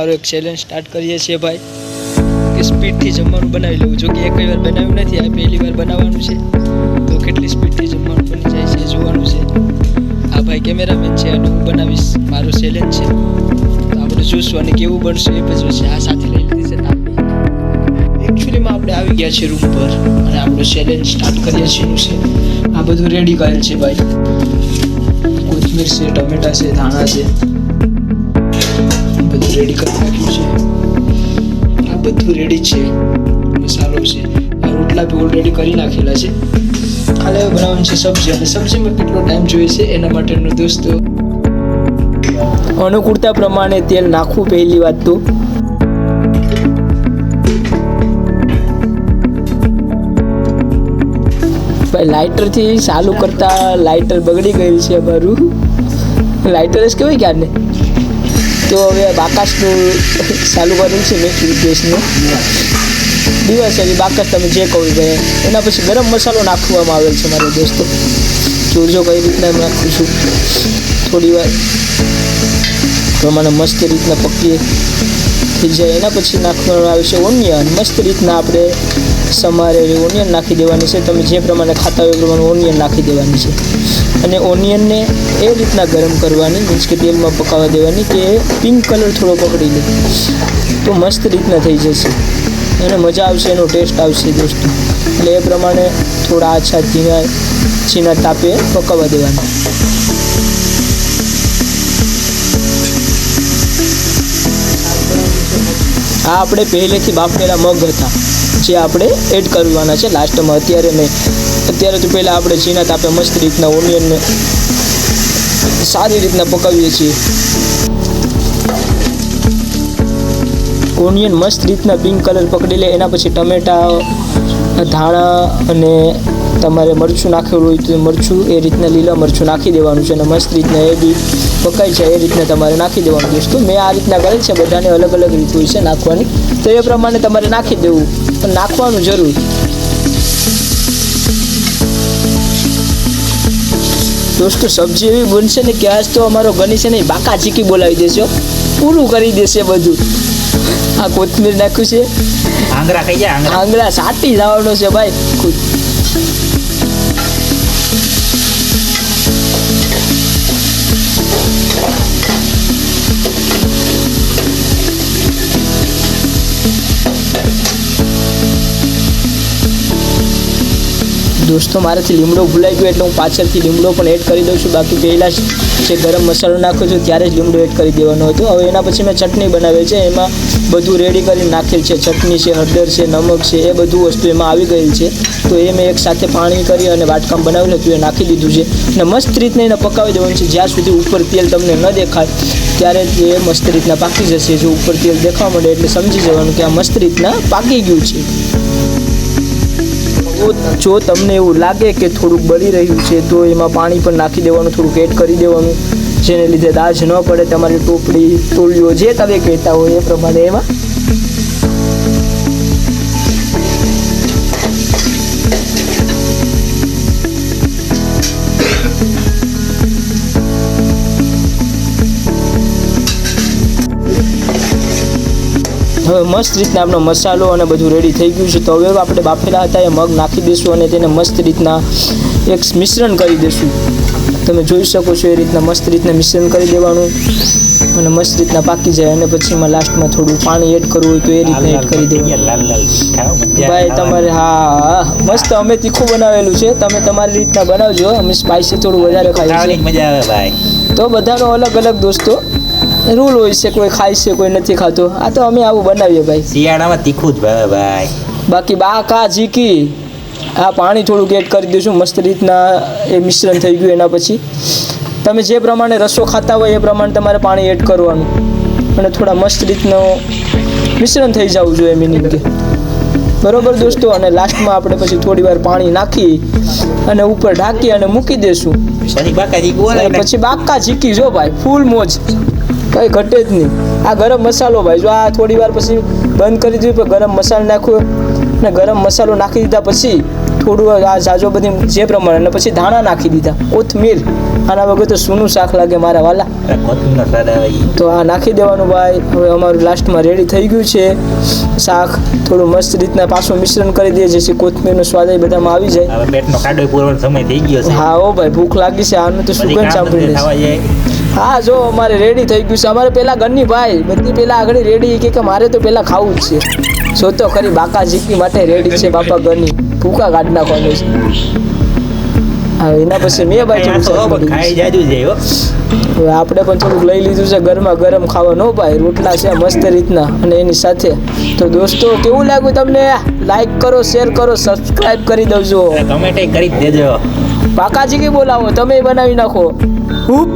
મારો એક challenge start કરીએ છીએ ભાઈ. કે સ્પીડથી જમવાનું બનાવી લેવું. જો કે એક વાર બનાવ્યું નથી, આ પહેલી વાર બનાવવાનું છે. તો કેટલી સ્પીડથી જમવાનું બની જાય છે જોવાનું છે. આ ભાઈ કેમેરામેન છે અને હું બનાવીશ મારો ચેલેન્જ છે. તો આપણે જોઈશું અને કેવું બનશે એ પછી છે આ સાથે લઈ લીધી છે એકચ્યુઅલીમાં આપણે આવી ગયા છે રૂમ પર અને આપણો ચેલેન્જ સ્ટાર્ટ કરીએ છીએ છે. આ બધું રેડી કરેલ છે ભાઈ. કોથમીર છે, ટમેટા છે, ધાણા છે. રેડી કરી નાખ્યું છે. આ બધું રેડી છે. મસાલો છે. રોટલા બી ઓલરેડી કરી નાખેલા છે. હાલ હવે બનાવવાનું છે સબ્જી. અને સબ્જીમાં કેટલો ટાઈમ જોઈએ છે એના માટેનો દોસ્તો. અનુકૂળતા પ્રમાણે તેલ નાખવું પહેલી વાત તો. લાઇટરથી ચાલુ કરતા લાઇટર બગડી ગયેલ છે અમારું. લાઇટર જ કહેવાય ક્યારને? તો હવે બાકાશનું ચાલુ કર્યું છે મેં ગેસનું દિવસ એટલે બાકાશ તમે જે કહો ભાઈ. એના પછી ગરમ મસાલો નાખવામાં આવેલ છે મારા દોસ્તો. જોજો કઈ રીતના નાખું છું. થોડી વાર પ્રમાણે મસ્ત રીતના પકીએ થઈ જાય. એના પછી નાખવાનું આવે છે ઓનિયન. મસ્ત રીતના આપણે સમારે ઓનિયન નાખી દેવાની છે. તમે જે પ્રમાણે ખાતા હોય એ પ્રમાણે ઓનિયન નાખી દેવાની છે. અને ઓનિયનને એ રીતના ગરમ કરવાની, મીન્સ કે તેલમાં પકાવવા દેવાની કે પિંક કલર થોડો પકડી લે. તો મસ્ત રીતના થઈ જશે. અને મજા આવશે, એનો ટેસ્ટ આવશે દોસ્તો. એટલે એ પ્રમાણે થોડા આછા ઝીણા ઝીણા તાપે પકાવવા દેવાના. આ આપણે પહેલેથી બાફેલા મગ હતા, જે આપણે એડ કરવાના છે લાસ્ટમાં. અત્યારે નહીં અત્યારે તો પહેલાં આપણે ઝીણા તાપે મસ્ત રીતના ઓનિયનને સારી રીતના પકાવીએ છીએ. ઓનિયન મસ્ત રીતના પિંક કલર પકડી લે, એના પછી ટમેટા, ધાણા અને તમારે મરચું નાખેલું હોય તો મરચું, એ રીતના લીલા મરચું નાખી દેવાનું છે અને મસ્ત રીતના એ બી પકાઈ જાય, એ રીતના તમારે નાખી દેવાનું. દોસ્તો, મેં આ રીતના કરેલ છે, બધાને અલગ અલગ રીત હોય છે નાખવાની. તો એ પ્રમાણે તમારે નાખી દેવું. પણ નાખવાનું જરૂર. દોસ્તો સબ્જી એવી બનશે ને કે આજ તો અમારો ગની છે ને બાકા ચીકી બોલાવી દેશો પૂરું કરી દેશે બધું. આ કોથમીર નાખ્યું છે. આંગળા ખાઈ જાય આંગળા. આંગળા સાટી જવાનો છે ભાઈ. દોસ્તો, મારાથી લીમડો ભૂલાઈ ગયો એટલે હું પાછળથી લીમડો પણ એડ કરી દઉં છું. બાકી પહેલાં જે ગરમ મસાલો નાખ્યો છું, ત્યારે જ લીમડો એડ કરી દેવાનો હતો. હવે એના પછી મેં ચટણી બનાવી છે. એમાં બધું રેડી કરીને નાખેલ છે. ચટણી છે, હળદર છે, નમક છે, એ બધું વસ્તુ એમાં આવી ગયેલ છે. તો એ મેં એક સાથે પાણી કરી અને વાટકામ બનાવેલું હતું. એ નાખી દીધું છે. અને મસ્ત રીતના એને પકાવી દેવાનું છે. જ્યાં સુધી ઉપર તેલ તમને ન દેખાય, ત્યારે એ મસ્ત રીતના પાકી જશે. જો ઉપર તેલ દેખાવા માંડે એટલે સમજી જવાનું કે આ મસ્ત રીતના પાકી ગયું છે. જો- તમને એવું લાગે કે થોડુંક બળી રહ્યું છે, તો એમાં પાણી પણ નાખી દેવાનું, થોડુંક એડ કરી દેવાનું, જેને લીધે દાજ ન પડે તમારી ટોપડી ટોળીઓ જે તમે કહેતા હોય એ પ્રમાણે એમાં હવે મસ્ત રીતના આપણો મસાલો અને બધું રેડી થઈ ગયું છે. તો હવે આપણે બાફેલા હતા એ મગ નાખી દઈશું અને તેને મસ્ત રીતના એક મિશ્રણ કરી દઈશું તમે જોઈ શકો છો એ રીતના મસ્ત રીતના મિશ્રણ કરી દેવાનું અને મસ્ત રીતના પાકી જાય અને પછી એમાં લાસ્ટમાં થોડું પાણી એડ કરવું હોય તો એ રીતના એડ કરી દેવું ભાઈ તમારે હા મસ્ત અમે તીખું બનાવેલું છે. તમે તમારી રીતના બનાવજો. અમે સ્પાઇસી થોડું વધારે ખાઈએ મજા આવે ભાઈ. તો બધાનો અલગ અલગ દોસ્તો. રૂલ હોય છે કોઈ ખાય છે કોઈ નથી ખાતો. આ તો અમે આવું બનાવીએ ભાઈ. શિયાળામાં તીખું જ ભાવે ભાઈ. બાકી બા કા ઝીકી? આ પાણી થોડુંક એડ કરી દઈશું મસ્ત રીતના એ મિશ્રણ થઈ ગયું એના પછી. તમે જે પ્રમાણે રસો ખાતા હોય એ પ્રમાણે તમારે પાણી એડ કરવાનું. અને થોડા મસ્ત રીતનું મિશ્રણ થઈ જવું જોઈએ મિનિંગ કે. બરોબર દોસ્તો? અને લાસ્ટમાં આપણે પછી થોડી વાર પાણી નાખી અને ઉપર ઢાંકી અને મૂકી દેશું. પછી બાકા ઝીકી જો ભાઈ ફૂલ મોજ. કઈ ઘટે જ નહીં. આ ગરમ મસાલો ભાઈ જો આ થોડી વાર પછી બંધ કરી દીધું પણ ગરમ મસાલો નાખ્યો. અને ગરમ મસાલો નાખી દીધા પછી થોડું આ જાજો બધી જે પ્રમાણે અને પછી ધાણા નાખી દીધા કોથમીર. આના વગર તો સૂનું શાક લાગે મારા વાલા. તો આ નાખી દેવાનું ભાઈ. હવે અમારું લાસ્ટમાં રેડી થઈ ગયું છે. શાક થોડું મસ્ત રીતના પાછું મિશ્રણ કરી દઈએ જેથી કોથમીરનો સ્વાદ એ બધામાં આવી જાય. પેટનો ખાડો પૂરવાનો સમય થઈ ગયો છે. હા ઓ ભાઈ ભૂખ લાગી છે. આનું તો સુગંધ સાંભળી હા જો અમારે રેડી થઈ ગયું છે. અમારે પેલા ઘરની ભાઈ બધી પેલા આગળ રેડી કે કે મારે તો પેલા ખાવું જ છે. જો તો ખરી બાકા જીકી માટે રેડી છે બાપા ઘરની ભૂકા કાઢ નાખવાનું છે. હા એના પછી મેં ભાઈ હો. હવે આપણે પણ થોડુંક લઈ લીધું છે ગરમા ગરમ ખાવા નો ભાઈ. રોટલા છે મસ્ત રીતના. અને એની સાથે તો દોસ્તો કેવું લાગ્યું તમને? લાઈક કરો શેર કરો સબસ્ક્રાઇબ કરી દેજો. કમેન્ટ કરી દેજો. બાકાજી કે બોલાવો તમે બનાવી નાખો. હુપ